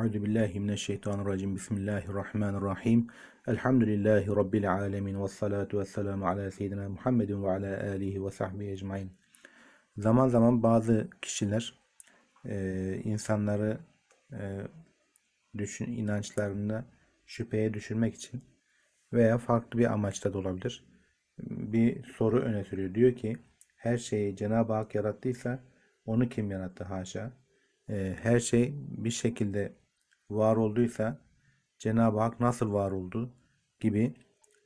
Euzu billahi mineşşeytanirracim. Bismillahirrahmanirrahim. Elhamdülillahi rabbil alamin ve salatu vesselamu ala seyyidina Muhammedin ve ala alihi ve sahbihi ecmaîn. Zaman zaman bazı kişiler e, insanları e, düşün inançlarında şüpheye düşürmek için veya farklı bir amaçta da olabilir. Bir soru öne sürüyor. Diyor ki her şeyi Cenab-ı Hak yarattıysa onu kim yarattı haşa? E, her şey bir şekilde var olduysa Cenab-ı Hak nasıl var oldu gibi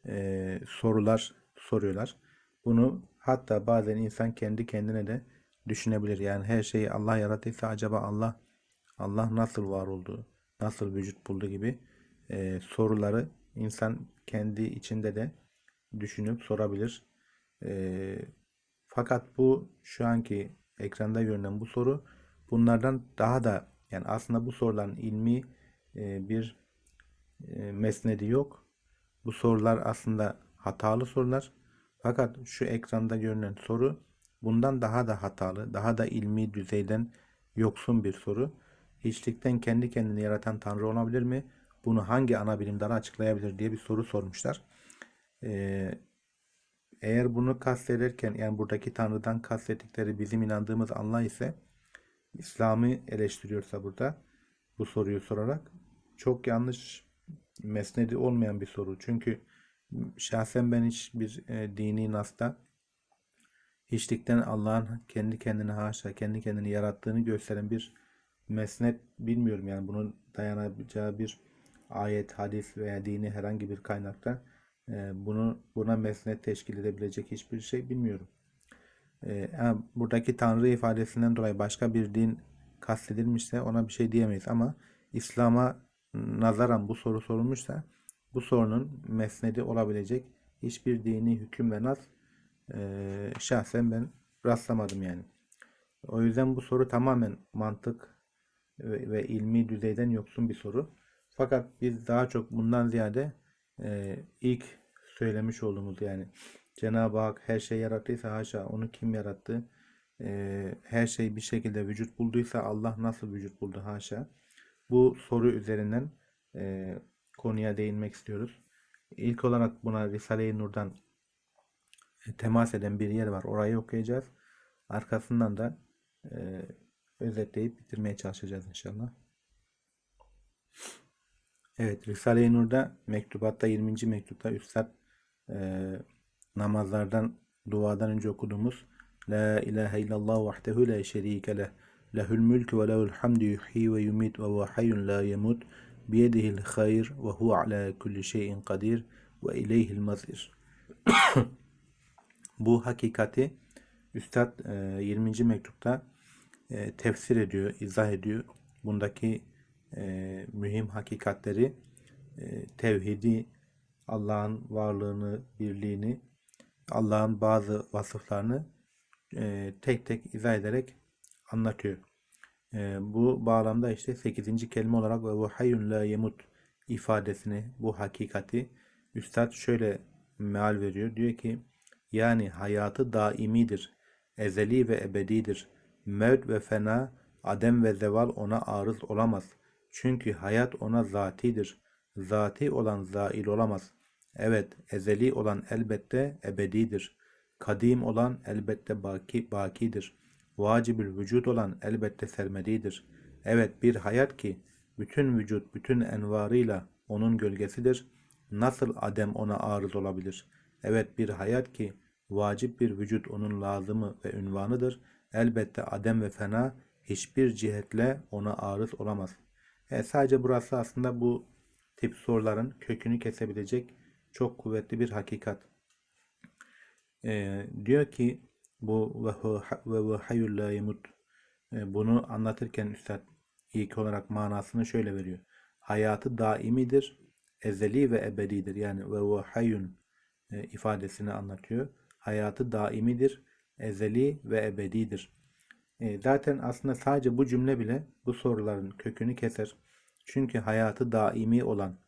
e, sorular soruyorlar. Bunu hatta bazen insan kendi kendine de düşünebilir. Yani her şeyi Allah yarattıysa acaba Allah Allah nasıl var oldu, nasıl vücut buldu gibi e, soruları insan kendi içinde de düşünüp sorabilir. E, fakat bu şu anki ekranda görünen bu soru bunlardan daha da yani aslında bu soruların ilmi e, bir e, mesnedi yok. Bu sorular aslında hatalı sorular. Fakat şu ekranda görünen soru bundan daha da hatalı, daha da ilmi düzeyden yoksun bir soru. Hiçlikten kendi kendini yaratan Tanrı olabilir mi? Bunu hangi ana bilim dalı açıklayabilir diye bir soru sormuşlar. Ee, eğer bunu kastederken yani buradaki Tanrı'dan kastettikleri bizim inandığımız Allah ise İslam'ı eleştiriyorsa burada bu soruyu sorarak çok yanlış mesnedi olmayan bir soru. Çünkü şahsen ben hiç bir e, dini nasta hiçlikten Allah'ın kendi kendine haşa, kendi kendini yarattığını gösteren bir mesnet bilmiyorum. Yani bunun dayanacağı bir ayet, hadis veya dini herhangi bir kaynakta e, bunu buna mesnet teşkil edebilecek hiçbir şey bilmiyorum. E, buradaki Tanrı ifadesinden dolayı başka bir din kastedilmişse ona bir şey diyemeyiz ama İslam'a nazaran bu soru sorulmuşsa bu sorunun mesnedi olabilecek hiçbir dini hüküm ve nas e, şahsen ben rastlamadım yani. O yüzden bu soru tamamen mantık ve, ve ilmi düzeyden yoksun bir soru. Fakat biz daha çok bundan ziyade e, ilk söylemiş olduğumuz yani Cenab-ı Hak her şey yarattıysa haşa onu kim yarattı? E, her şey bir şekilde vücut bulduysa Allah nasıl vücut buldu haşa? Bu soru üzerinden e, konuya değinmek istiyoruz. İlk olarak buna Risale-i Nur'dan e, temas eden bir yer var. Orayı okuyacağız. Arkasından da e, özetleyip bitirmeye çalışacağız inşallah. Evet, Risale-i Nur'da mektubatta 20. mektupta Üstad e, namazlardan, duadan önce okuduğumuz La ilahe illallah vahdehu la şerike leh lehül mülk ve lehül hamdu yuhyi ve yumit ve hayyun la yemut biyedihil hayr ve hu ala kulli şeyin kadir ve ileyhil mazir. Bu hakikati Üstad e, 20. mektupta e, tefsir ediyor, izah ediyor. Bundaki e, mühim hakikatleri, e, tevhidi, Allah'ın varlığını, birliğini, Allah'ın bazı vasıflarını e, tek tek izah ederek anlatıyor. E, bu bağlamda işte 8. kelime olarak ve vahayyun la yemut ifadesini, bu hakikati Üstad şöyle meal veriyor. Diyor ki yani hayatı daimidir, ezeli ve ebedidir. Mevt ve fena, adem ve zeval ona arız olamaz. Çünkü hayat ona zatidir. Zati olan zail olamaz. Evet, ezeli olan elbette ebedidir. Kadim olan elbette baki, bakidir. Vacibül vücut olan elbette sermedidir. Evet bir hayat ki bütün vücut bütün envarıyla onun gölgesidir. Nasıl adem ona arız olabilir? Evet bir hayat ki vacip bir vücut onun lazımı ve ünvanıdır. Elbette adem ve fena hiçbir cihetle ona arız olamaz. E, sadece burası aslında bu tip soruların kökünü kesebilecek çok kuvvetli bir hakikat. E, diyor ki bu ve ve hayyul la yemut e, bunu anlatırken üstad ilk olarak manasını şöyle veriyor. Hayatı daimidir, ezeli ve ebedidir. Yani ve ve hayyun e, ifadesini anlatıyor. Hayatı daimidir, ezeli ve ebedidir. E, zaten aslında sadece bu cümle bile bu soruların kökünü keser. Çünkü hayatı daimi olan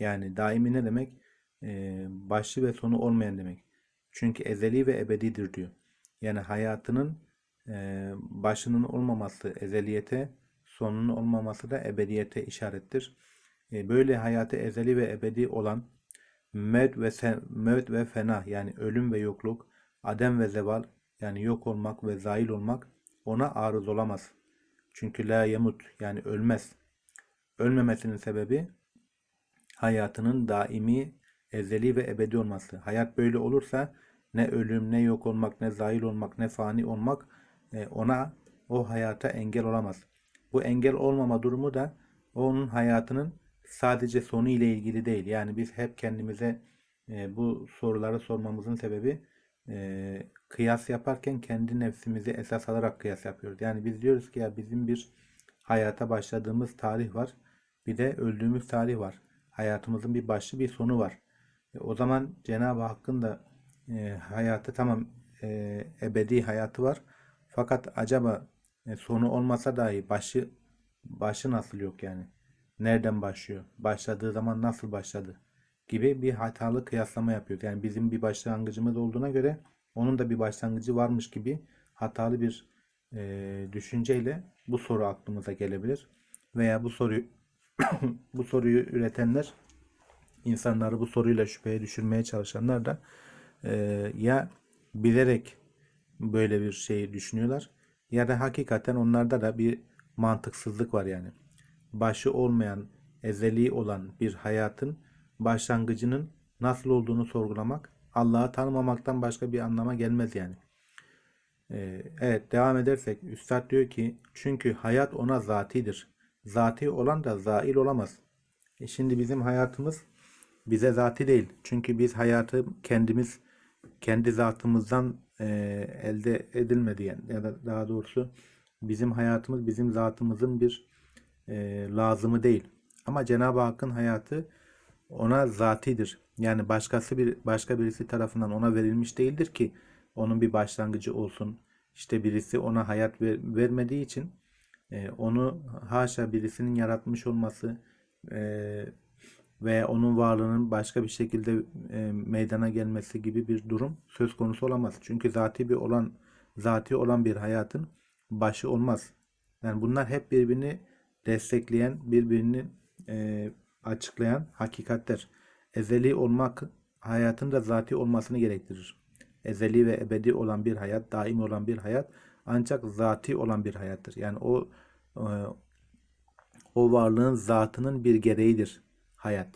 yani daimi ne demek? E, başlı ve sonu olmayan demek. Çünkü ezeli ve ebedidir diyor. Yani hayatının e, başının olmaması ezeliyete, sonunun olmaması da ebediyete işarettir. E, böyle hayatı ezeli ve ebedi olan mevt ve sen, mevt ve fena yani ölüm ve yokluk, adem ve zeval yani yok olmak ve zail olmak ona arız olamaz. Çünkü la yemut yani ölmez. Ölmemesinin sebebi hayatının daimi, ezeli ve ebedi olması. Hayat böyle olursa ne ölüm, ne yok olmak, ne zail olmak, ne fani olmak e, ona o hayata engel olamaz. Bu engel olmama durumu da onun hayatının sadece sonu ile ilgili değil. Yani biz hep kendimize e, bu soruları sormamızın sebebi e, kıyas yaparken kendi nefsimizi esas alarak kıyas yapıyoruz. Yani biz diyoruz ki ya bizim bir hayata başladığımız tarih var. Bir de öldüğümüz tarih var. Hayatımızın bir başı bir sonu var. E, o zaman Cenab-ı Hakk'ın da e, hayatı tamam e, ebedi hayatı var. Fakat acaba e, sonu olmasa dahi başı başı nasıl yok yani? Nereden başlıyor? Başladığı zaman nasıl başladı? Gibi bir hatalı kıyaslama yapıyoruz. Yani bizim bir başlangıcımız olduğuna göre onun da bir başlangıcı varmış gibi hatalı bir e, düşünceyle bu soru aklımıza gelebilir. Veya bu soruyu bu soruyu üretenler insanları bu soruyla şüpheye düşürmeye çalışanlar da e, ya bilerek böyle bir şeyi düşünüyorlar ya da hakikaten onlarda da bir mantıksızlık var yani. Başı olmayan, ezeli olan bir hayatın başlangıcının nasıl olduğunu sorgulamak Allah'ı tanımamaktan başka bir anlama gelmez yani. Ee, evet devam edersek Üstad diyor ki çünkü hayat ona zatidir. Zati olan da zail olamaz. E şimdi bizim hayatımız bize zati değil. Çünkü biz hayatı kendimiz kendi zatımızdan e, elde edilmedi yani. Ya da daha doğrusu bizim hayatımız bizim zatımızın bir e, lazımı değil. Ama Cenab-ı Hakk'ın hayatı ona zatidir. Yani başkası bir başka birisi tarafından ona verilmiş değildir ki onun bir başlangıcı olsun. İşte birisi ona hayat ver, vermediği için e, onu haşa birisinin yaratmış olması e, veya onun varlığının başka bir şekilde e, meydana gelmesi gibi bir durum söz konusu olamaz. Çünkü zati bir olan zati olan bir hayatın başı olmaz. Yani bunlar hep birbirini destekleyen, birbirini e, açıklayan hakikatler. Ezeli olmak hayatın da zati olmasını gerektirir. Ezeli ve ebedi olan bir hayat, daim olan bir hayat ancak zati olan bir hayattır. Yani o e, o varlığın zatının bir gereğidir hayat.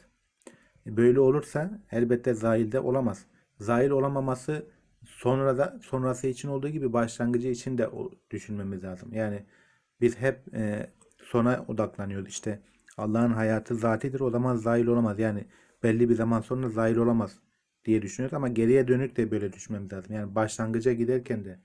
E, böyle olursa elbette zahilde olamaz. Zahil olamaması sonra da sonrası için olduğu gibi başlangıcı için de düşünmemiz lazım. Yani biz hep e, sona odaklanıyoruz. İşte Allah'ın hayatı zatidir o zaman zahil olamaz. Yani belli bir zaman sonra zahil olamaz diye düşünüyoruz ama geriye dönük de böyle düşünmemiz lazım. Yani başlangıca giderken de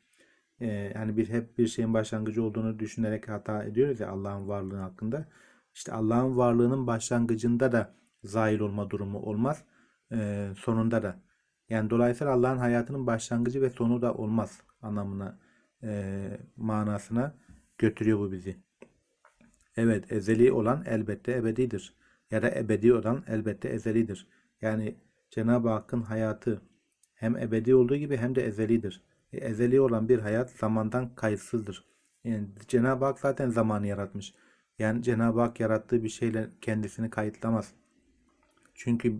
e, yani bir hep bir şeyin başlangıcı olduğunu düşünerek hata ediyoruz ya Allah'ın varlığı hakkında. İşte Allah'ın varlığının başlangıcında da zahil olma durumu olmaz. E, sonunda da. Yani dolayısıyla Allah'ın hayatının başlangıcı ve sonu da olmaz anlamına e, manasına götürüyor bu bizi. Evet ezeli olan elbette ebedidir. Ya da ebedi olan elbette ezelidir. Yani Cenab-ı Hakk'ın hayatı hem ebedi olduğu gibi hem de ezelidir. E, ezeli olan bir hayat zamandan kayıtsızdır. Yani Cenab-ı Hak zaten zamanı yaratmış. Yani Cenab-ı Hak yarattığı bir şeyle kendisini kayıtlamaz. Çünkü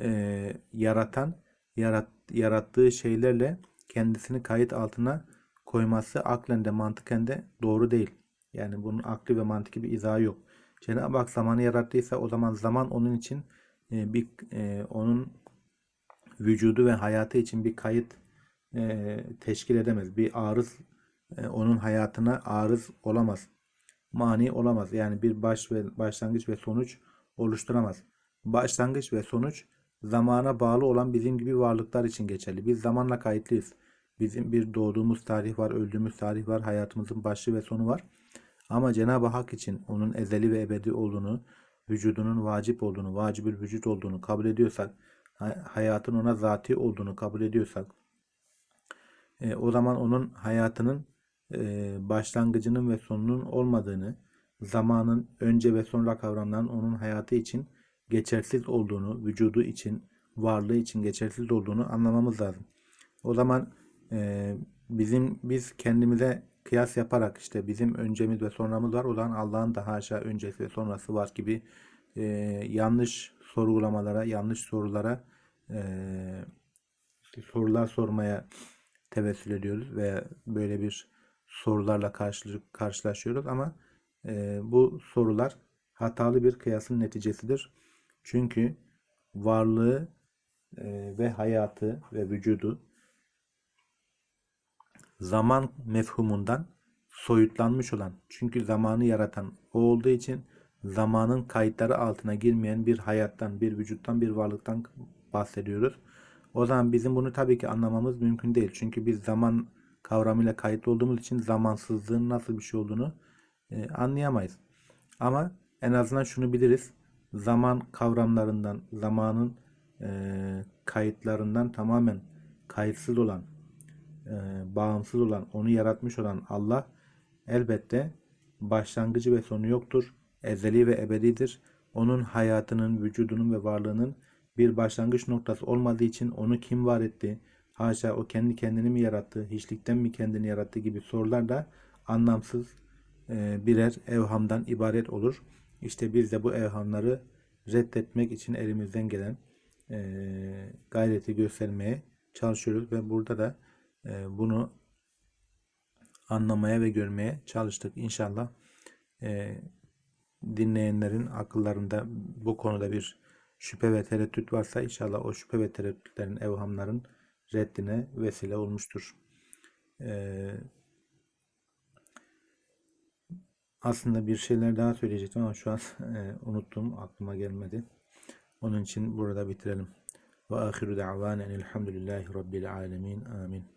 e, yaratan yarat, yarattığı şeylerle kendisini kayıt altına koyması aklen de mantıken de doğru değil. Yani bunun akli ve mantıki bir izahı yok. Cenab-ı Hak zamanı yarattıysa o zaman zaman onun için e, bir e, onun vücudu ve hayatı için bir kayıt e, teşkil edemez. Bir arız e, onun hayatına arız olamaz. Mani olamaz. Yani bir baş ve başlangıç ve sonuç oluşturamaz. Başlangıç ve sonuç zamana bağlı olan bizim gibi varlıklar için geçerli. Biz zamanla kayıtlıyız. Bizim bir doğduğumuz tarih var, öldüğümüz tarih var, hayatımızın başı ve sonu var. Ama Cenab-ı Hak için onun ezeli ve ebedi olduğunu, vücudunun vacip olduğunu, vacibül vücut olduğunu kabul ediyorsak, hayatın ona zati olduğunu kabul ediyorsak, e, o zaman onun hayatının başlangıcının ve sonunun olmadığını, zamanın önce ve sonra kavramların onun hayatı için geçersiz olduğunu, vücudu için, varlığı için geçersiz olduğunu anlamamız lazım. O zaman e, bizim biz kendimize kıyas yaparak işte bizim öncemiz ve sonramız var. O zaman Allah'ın da haşa öncesi ve sonrası var gibi e, yanlış sorgulamalara, yanlış sorulara e, sorular sormaya tevessül ediyoruz ve böyle bir sorularla karşı, karşılaşıyoruz ama e, bu sorular hatalı bir kıyasın neticesidir. Çünkü varlığı e, ve hayatı ve vücudu zaman mefhumundan soyutlanmış olan çünkü zamanı yaratan o olduğu için zamanın kayıtları altına girmeyen bir hayattan, bir vücuttan, bir varlıktan bahsediyoruz. O zaman bizim bunu tabii ki anlamamız mümkün değil. Çünkü biz zaman kavramıyla kayıtlı olduğumuz için zamansızlığın nasıl bir şey olduğunu e, anlayamayız. Ama en azından şunu biliriz. Zaman kavramlarından, zamanın e, kayıtlarından tamamen kayıtsız olan, e, bağımsız olan, onu yaratmış olan Allah elbette başlangıcı ve sonu yoktur. Ezeli ve ebedidir. Onun hayatının, vücudunun ve varlığının bir başlangıç noktası olmadığı için onu kim var etti? Haşa o kendi kendini mi yarattı? Hiçlikten mi kendini yarattı gibi sorular da anlamsız e, birer evhamdan ibaret olur. İşte biz de bu evhamları reddetmek için elimizden gelen e, gayreti göstermeye çalışıyoruz ve burada da e, bunu anlamaya ve görmeye çalıştık. İnşallah dinleyenlerin akıllarında bu konuda bir şüphe ve tereddüt varsa inşallah o şüphe ve tereddütlerin, evhamların reddine vesile olmuştur. Ee, aslında bir şeyler daha söyleyecektim ama şu an e, unuttum, aklıma gelmedi. Onun için burada bitirelim. Ve ahiru da'vanen elhamdülillahi rabbil alemin. Amin.